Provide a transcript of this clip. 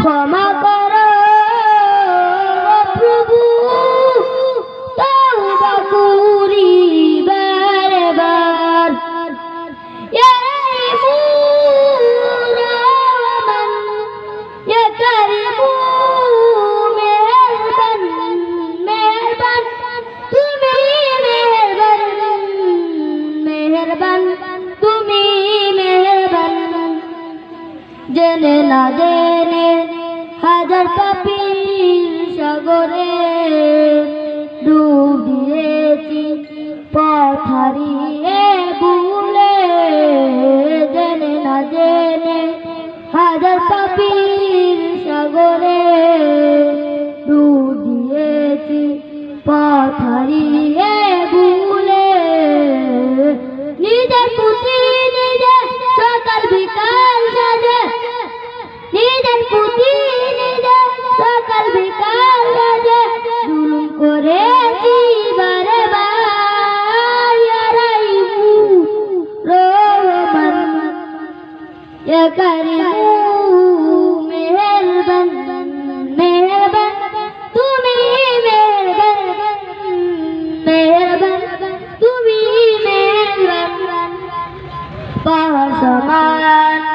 ক্ষমা করো। প্রভু তওবা করি বারবার। তুমি মেহরবান মেহরবান। তুমি মেহরবান। জেনে না জেনে হাজার পাপির সাগরে ডুব দিয়েছি পথ হারিয়ে ভুলে জেনে না জেনে হাজার পাপির সাগরে ডুব দিয়েছি পথ ইয়া কারিমু মেহেরবান মেহেরবান তুমি মেহেরবান মেহেরবান তুমি মেহেরবান পাহাড়